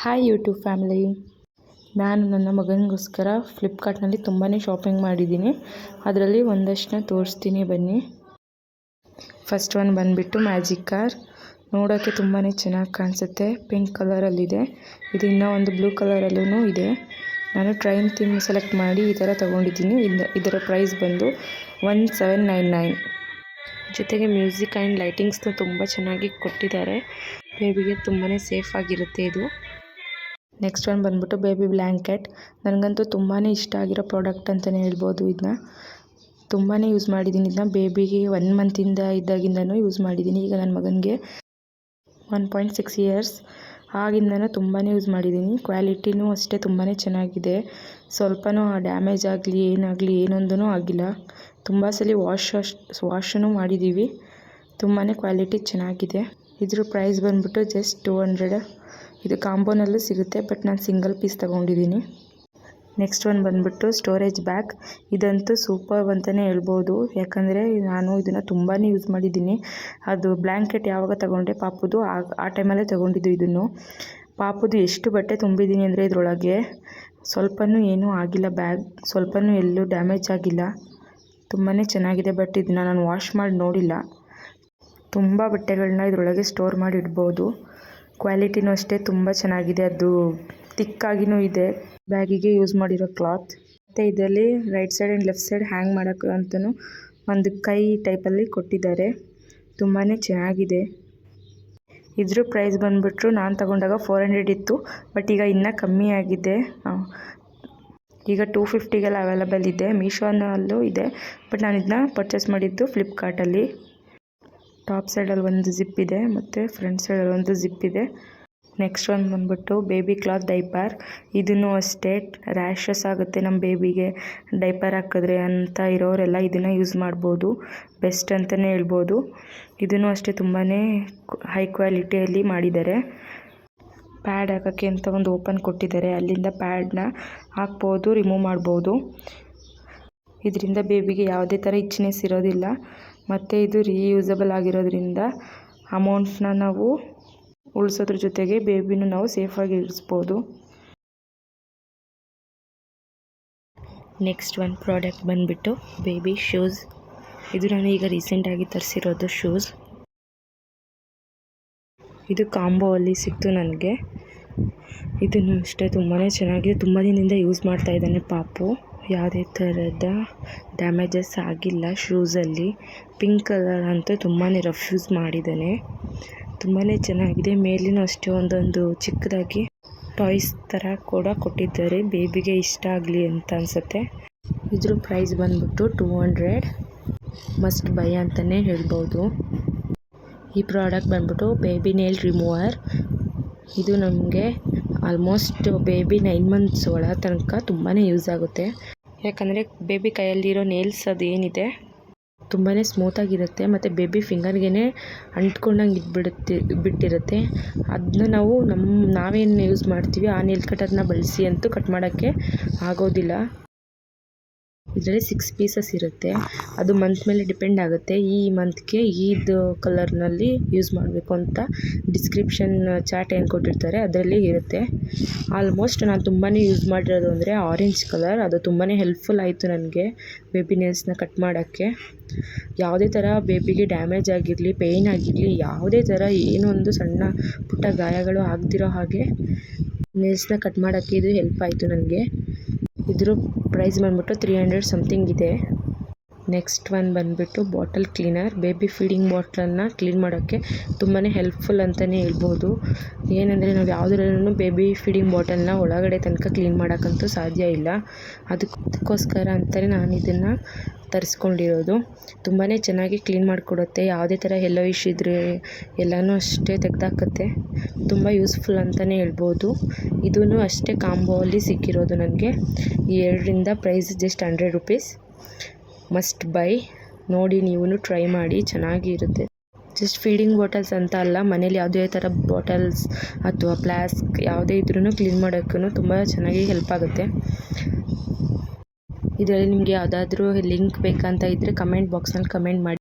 Hi YouTube family ನಾನು ನನ್ನ ಮಗನಿಗೋಸ್ಕರ ಫ್ಲಿಪ್ಕಾರ್ಟ್ನಲ್ಲಿ ತುಂಬಾ ಶಾಪಿಂಗ್ ಮಾಡಿದ್ದೀನಿ. ಅದರಲ್ಲಿ ಒಂದಷ್ಟನ್ನ ತೋರಿಸ್ತೀನಿ ಬನ್ನಿ. ಫಸ್ಟ್ ಒನ್ ಬಂದುಬಿಟ್ಟು ಮ್ಯಾಜಿಕ್ ಕಾರ್ ನೋಡೋಕ್ಕೆ ತುಂಬಾ ಚೆನ್ನಾಗಿ ಕಾಣಿಸುತ್ತೆ. ಪಿಂಕ್ ಕಲರಲ್ಲಿದೆ ಇದು ಇನ್ನೂ ಒಂದು ಬ್ಲೂ ಕಲರಲ್ಲೂ ಇದೆ. ನಾನು ಟ್ರೈನ್ ಥೀಮ್ ಸೆಲೆಕ್ಟ್ ಮಾಡಿ ಈ ಥರ ತೊಗೊಂಡಿದ್ದೀನಿ. ಇದ, ಇದರ ಪ್ರೈಸ್ ಬಂದು ಒನ್ ಸೆವೆನ್ ನೈನ್ ನೈನ್ ಜೊತೆಗೆ ಮ್ಯೂಸಿಕ್ ಆ್ಯಂಡ್ ಲೈಟಿಂಗ್ಸ್ನ ತುಂಬ ಚೆನ್ನಾಗಿ ಕೊಟ್ಟಿದ್ದಾರೆ. ಬೇಬಿಗೆ ತುಂಬಾ ಸೇಫ್ ಆಗಿರುತ್ತೆ ಇದು. ನೆಕ್ಸ್ಟ್ ಒನ್ ಬಂದ್ಬಿಟ್ಟು ಬೇಬಿ ಬ್ಲ್ಯಾಂಕೆಟ್ ನನಗಂತೂ ತುಂಬಾ ಇಷ್ಟ ಆಗಿರೋ ಪ್ರಾಡಕ್ಟ್ ಅಂತಲೇ ಹೇಳ್ಬೋದು ಇದನ್ನ ತುಂಬಾ ಯೂಸ್ ಮಾಡಿದ್ದೀನಿ ಇದನ್ನ ಬೇಬಿಗೆ ಒನ್ ಮಂತಿಂದ ಇದ್ದಾಗಿಂದನೂ ಯೂಸ್ ಮಾಡಿದ್ದೀನಿ ಈಗ ನನ್ನ ಮಗನಿಗೆ ಒನ್ ಪಾಯಿಂಟ್ ಸಿಕ್ಸ್ ಇಯರ್ಸ್ ಆಗಿಂದನೂ ತುಂಬಾ ಯೂಸ್ ಮಾಡಿದ್ದೀನಿ ಕ್ವಾಲಿಟಿನೂ ಅಷ್ಟೇ ತುಂಬಾ ಚೆನ್ನಾಗಿದೆ. ಸ್ವಲ್ಪನೂ ಡ್ಯಾಮೇಜ್ ಆಗಲಿ, ಏನಾಗಲಿ ಏನೊಂದೂ ಆಗಿಲ್ಲ. ತುಂಬ ಸಲ ವಾಶ್ ಅಷ್ಟು ವಾಶೂ ಮಾಡಿದ್ದೀವಿ ತುಂಬಾ ಕ್ವಾಲಿಟಿ ಚೆನ್ನಾಗಿದೆ. ಇದ್ರ ಪ್ರೈಸ್ ಬಂದ್ಬಿಟ್ಟು ಜಸ್ಟ್ ಟೂ ಹಂಡ್ರೆಡ್ ಇದು ಕಾಂಬೋನಲ್ಲೂ ಸಿಗುತ್ತೆ, ಬಟ್ ನಾನು ಸಿಂಗಲ್ ಪೀಸ್ ತೊಗೊಂಡಿದ್ದೀನಿ. ನೆಕ್ಸ್ಟ್ ಒನ್ ಬಂದುಬಿಟ್ಟು ಸ್ಟೋರೇಜ್ ಬ್ಯಾಗ್. ಇದಂತೂ ಸೂಪರ್ ಅಂತಲೇ ಹೇಳ್ಬೋದು. ಯಾಕಂದರೆ ನಾನು ಇದನ್ನು ತುಂಬಾ ಯೂಸ್ ಮಾಡಿದ್ದೀನಿ. ಅದು ಬ್ಲ್ಯಾಂಕೆಟ್ ಯಾವಾಗ ತಗೊಂಡೆ ಪಾಪುದು ಆಗ ಆ ಟೈಮಲ್ಲೇ ತೊಗೊಂಡಿದ್ದು ಇದನ್ನು. ಪಾಪುದು ಎಷ್ಟು ಬಟ್ಟೆ ತುಂಬಿದ್ದೀನಿ ಅಂದರೆ ಇದರೊಳಗೆ ಸ್ವಲ್ಪನೂ ಏನೂ ಆಗಿಲ್ಲ ಬ್ಯಾಗ್. ಸ್ವಲ್ಪನೂ ಎಲ್ಲೂ ಡ್ಯಾಮೇಜ್ ಆಗಿಲ್ಲ. ತುಂಬಾ ಚೆನ್ನಾಗಿದೆ ಬಟ್ ಇದನ್ನು ನಾನು ವಾಶ್ ಮಾಡಿ ನೋಡಿಲ್ಲ. ತುಂಬ ಬಟ್ಟೆಗಳನ್ನ ಇದರೊಳಗೆ ಸ್ಟೋರ್ ಮಾಡಿ ಇಡ್ಬೋದು ಕ್ವಾಲಿಟಿನೂ ಅಷ್ಟೇ ತುಂಬ ಚೆನ್ನಾಗಿದೆ, ಅದು ತಿಕ್ಕಾಗಿಯೂ ಇದೆ. ಬ್ಯಾಗಿಗೆ ಯೂಸ್ ಮಾಡಿರೋ ಕ್ಲಾತ್. ಮತ್ತು ಇದರಲ್ಲಿ right side and left side hang ಮಾಡೋಕ್ಕೆ ಅಂತಲೂ ಒಂದು ಕೈ ಟೈಪಲ್ಲಿ ಕೊಟ್ಟಿದ್ದಾರೆ. ತುಂಬಾ ಚೆನ್ನಾಗಿದೆ. ಇದ್ರ ಪ್ರೈಸ್ ಬಂದುಬಿಟ್ರು ನಾನು ತಗೊಂಡಾಗ ಫೋರ್ ಹಂಡ್ರೆಡ್ ಇತ್ತು, ಬಟ್ ಈಗ ಇನ್ನೂ ಕಮ್ಮಿ ಆಗಿದೆ. ಈಗ ಟೂ ಫಿಫ್ಟಿಗೆಲ್ಲ ಅವೈಲಬಲ್ ಇದೆ, ಮೀಶೋನಲ್ಲೂ ಇದೆ. ಬಟ್ ನಾನು ಇದನ್ನ ಪರ್ಚೇಸ್ ಮಾಡಿದ್ದು ಫ್ಲಿಪ್ಕಾರ್ಟಲ್ಲಿ ಟಾಪ್ ಸೈಡಲ್ಲಿ ಒಂದು ಜಿಪ್ ಇದೆ, ಮತ್ತು ಫ್ರಂಟ್ ಸೈಡಲ್ಲಿ ಒಂದು ಜಿಪ್ ಇದೆ. ನೆಕ್ಸ್ಟ್ ಒಂದು ಬಂದ್ಬಿಟ್ಟು ಬೇಬಿ ಕ್ಲಾತ್ ಡೈಪರ್. ಇದನ್ನು ಅಷ್ಟೇ ರ್ಯಾಷಸ್ ಆಗುತ್ತೆ ನಮ್ಮ ಬೇಬಿಗೆ. ಡೈಪರ್ ಹಾಕಿದ್ರೆ ಅಂತ ಇರೋರೆಲ್ಲ ಇದನ್ನು ಯೂಸ್ ಮಾಡ್ಬೋದು. ಬೆಸ್ಟ್ ಅಂತಲೇ ಹೇಳ್ಬೋದು. ಇದನ್ನು ಅಷ್ಟೇ ತುಂಬಾ ಹೈ ಕ್ವಾಲಿಟಿಯಲ್ಲಿ ಮಾಡಿದ್ದಾರೆ. ಪ್ಯಾಡ್ ಹಾಕೋಕ್ಕೆ ಅಂತ ಒಂದು ಓಪನ್ ಕೊಟ್ಟಿದ್ದಾರೆ. ಅಲ್ಲಿಂದ ಪ್ಯಾಡನ್ನ ಹಾಕ್ಬೋದು, ರಿಮೂವ್ ಮಾಡ್ಬೋದು. ಇದರಿಂದ ಬೇಬಿಗೆ ಯಾವುದೇ ಥರ ಇಚ್ನೆಸ್ ಇರೋದಿಲ್ಲ. ಮತ್ತು ಇದು ರೀಯೂಸಬಲ್ ಆಗಿರೋದ್ರಿಂದ ಅಮೌಂಟ್ಸ್ನ ನಾವು ಉಳಿಸೋದ್ರ ಜೊತೆಗೆ ಬೇಬಿನೂ ನಾವು ಸೇಫಾಗಿ ಇರಿಸ್ಬೋದು ನೆಕ್ಸ್ಟ್ ಒಂದು ಪ್ರಾಡಕ್ಟ್ ಬಂದುಬಿಟ್ಟು ಬೇಬಿ ಶೂಸ್ ಇದು ನಾನು ಈಗ ರೀಸೆಂಟಾಗಿ ತರಿಸಿರೋದು ಶೂಸ್ ಇದು ಕಾಂಬೋ ಅಲ್ಲಿ ಸಿಕ್ತು ನನಗೆ. ಇದನ್ನು ಅಷ್ಟೇ ತುಂಬಾ ಚೆನ್ನಾಗಿದೆ ತುಂಬ ದಿನದಿಂದ ಯೂಸ್ ಮಾಡ್ತಾ ಇದ್ದಾನೆ ಪಾಪು. ಯಾವುದೇ ಥರದ ಡ್ಯಾಮೇಜಸ್ ಆಗಿಲ್ಲ ಶೂಸಲ್ಲಿ. ಪಿಂಕ್ ಕಲರ್ ಅಂತೂ ತುಂಬಾ ರಫ್ ಯೂಸ್ ಮಾಡಿದ್ದಾನೆ. ತುಂಬಾ ಚೆನ್ನಾಗಿದೆ. ಮೇಲಿನೂ ಅಷ್ಟೇ ಒಂದೊಂದು ಚಿಕ್ಕದಾಗಿ ಟಾಯ್ಸ್ ಥರ ಕೂಡ ಕೊಟ್ಟಿದ್ದಾರೆ. ಬೇಬಿಗೆ ಇಷ್ಟ ಆಗಲಿ ಅಂತ ಅನಿಸುತ್ತೆ. ಇದ್ರ ಪ್ರೈಸ್ ಬಂದ್ಬಿಟ್ಟು ಟೂ ಹಂಡ್ರೆಡ್. ಮಸ್ಟ್ ಬೈ ಅಂತಲೇ ಹೇಳ್ಬೋದು. ಈ ಪ್ರಾಡಕ್ಟ್ ಬಂದ್ಬಿಟ್ಟು ಬೇಬಿ ನೇಲ್ ರಿಮೂವರ್. ಇದು ನಮಗೆ ಆಲ್ಮೋಸ್ಟ್ ಬೇಬಿ ನೈನ್ ಮಂತ್ಸ್ ಒಳ ತನಕ ತುಂಬಾ ಯೂಸ್ ಆಗುತ್ತೆ. ಯಾಕಂದರೆ ಬೇಬಿ ಕೈಯಲ್ಲಿರೋ ನೇಲ್ಸ್ ಅದು ಏನಿದೆ ತುಂಬಾ ಸ್ಮೂತಾಗಿರುತ್ತೆ ಮತ್ತು ಬೇಬಿ ಫಿಂಗರ್ಗೆ ಅಂಟ್ಕೊಂಡಂಗೆ ಇದ್ಬಿಡುತ್ತೆ, ಬಿಟ್ಟಿರುತ್ತೆ. ಅದನ್ನ ನಾವು ನಮ್ಮ ನಾವೇನು ಯೂಸ್ ಮಾಡ್ತೀವಿ ಆ ನೇಲ್ ಕಟರ್ನ ಬಳಸಿ ಅಂತೂ ಕಟ್ ಮಾಡೋಕ್ಕೆ ಆಗೋದಿಲ್ಲ. ಇದರಲ್ಲಿ ಸಿಕ್ಸ್ ಪೀಸಸ್ ಇರುತ್ತೆ. ಅದು ಮಂತ್ ಮೇಲೆ ಡಿಪೆಂಡ್ ಆಗುತ್ತೆ. ಈ ಮಂತ್ಗೆ ಈದು ಕಲರ್ನಲ್ಲಿ ಯೂಸ್ ಮಾಡಬೇಕು ಅಂತ ಡಿಸ್ಕ್ರಿಪ್ಷನ್ ಚಾರ್ಟ್ ಏನು ಕೊಟ್ಟಿರ್ತಾರೆ ಅದರಲ್ಲಿ ಇರುತ್ತೆ. ಆಲ್ಮೋಸ್ಟ್ ನಾನು ತುಂಬಾ ಯೂಸ್ ಮಾಡಿರೋದು ಅಂದರೆ ಆರೆಂಜ್ ಕಲರ್ ಅದು ತುಂಬಾ ಹೆಲ್ಪ್ಫುಲ್ ಆಯಿತು ನನಗೆ ಬೇಬಿ ನೇಲ್ಸ್ನ ಕಟ್ ಮಾಡೋಕ್ಕೆ. ಯಾವುದೇ ಥರ ಬೇಬಿಗೆ ಡ್ಯಾಮೇಜ್ ಆಗಿರಲಿ ಪೇಯ್ನ್ ಆಗಿರಲಿ, ಯಾವುದೇ ಥರ ಏನೊಂದು ಸಣ್ಣ ಪುಟ್ಟ ಗಾಯಗಳು ಆಗದಿರೋ ಹಾಗೆ ನೇಲ್ಸ್ನ ಕಟ್ ಮಾಡೋಕ್ಕೆ ಇದು ಹೆಲ್ಪ್ ಆಯಿತು ನನಗೆ. ಇದ್ರ ಪ್ರೈಸ್ ಬಂದ್ಬಿಟ್ಟು ತ್ರೀ ಹಂಡ್ರೆಡ್ ಸಮಥಿಂಗ್ ಇದೆ. ನೆಕ್ಸ್ಟ್ ಒನ್ ಬಂದುಬಿಟ್ಟು ಬಾಟಲ್ ಕ್ಲೀನರ್ ಬೇಬಿ ಫೀಡಿಂಗ್ ಬಾಟ್ಲನ್ನು ಕ್ಲೀನ್ ಮಾಡೋಕ್ಕೆ ತುಂಬಾ ಹೆಲ್ಪ್ಫುಲ್ ಅಂತಲೇ ಹೇಳ್ಬೋದು. ಏನಂದರೆ ನಾವು ಯಾವುದ್ರಲ್ಲೂ ಬೇಬಿ ಫೀಡಿಂಗ್ ಬಾಟಲ್ನ ಒಳಗಡೆ ತನಕ ಕ್ಲೀನ್ ಮಾಡೋಕ್ಕಂತೂ ಸಾಧ್ಯ ಇಲ್ಲ. ಅದಕ್ಕೋಸ್ಕರ ಅಂತಲೇ ನಾನು ಇದನ್ನು ತರಿಸ್ಕೊಂಡಿರೋದು. ತುಂಬಾ ಚೆನ್ನಾಗಿ ಕ್ಲೀನ್ ಮಾಡಿಕೊಡುತ್ತೆ. ಯಾವುದೇ ಥರ ಎಲ್ಲೋಯಿಶ್ ಇದ್ದರೆ ಎಲ್ಲನೂ ಅಷ್ಟೇ ತೆಗೆದಾಕತ್ತೆ. ತುಂಬ ಯೂಸ್ಫುಲ್ ಅಂತಲೇ ಹೇಳ್ಬೋದು. ಇದೂ ಅಷ್ಟೇ ಕಾಂಬೋ ಅಲ್ಲಿ ಸಿಕ್ಕಿರೋದು ನನಗೆ. ಈ ಎರಡರಿಂದ price just hundred rupees must buy ನೋಡಿ ನೀವು ಟ್ರೈ ಮಾಡಿ ಚೆನ್ನಾಗಿ ಇರುತ್ತೆ ಜಸ್ಟ್ ಫೀಡಿಂಗ್ ಬಾಟಲ್ಸ್ ಅಂತ ಅಲ್ಲ, ಮನೇಲಿ ಯಾವುದೇ ಥರ ಬಾಟಲ್ಸ್ ಅಥವಾ ಫ್ಲಾಸ್ಕ್ ಯಾವುದೇ ಇದ್ರೂ ಕ್ಲೀನ್ ಮಾಡೋಕ್ಕೂ ತುಂಬ ಚೆನ್ನಾಗಿ ಹೆಲ್ಪ್ ಆಗುತ್ತೆ. ಇದರಲ್ಲಿ ನಿಮಗೆ ಯಾವುದಾದ್ರೂ ಲಿಂಕ್ ಬೇಕಂತ ಇದ್ದರೆ ಕಮೆಂಟ್ ಬಾಕ್ಸ್ನಲ್ಲಿ ಕಮೆಂಟ್ ಮಾಡಿ.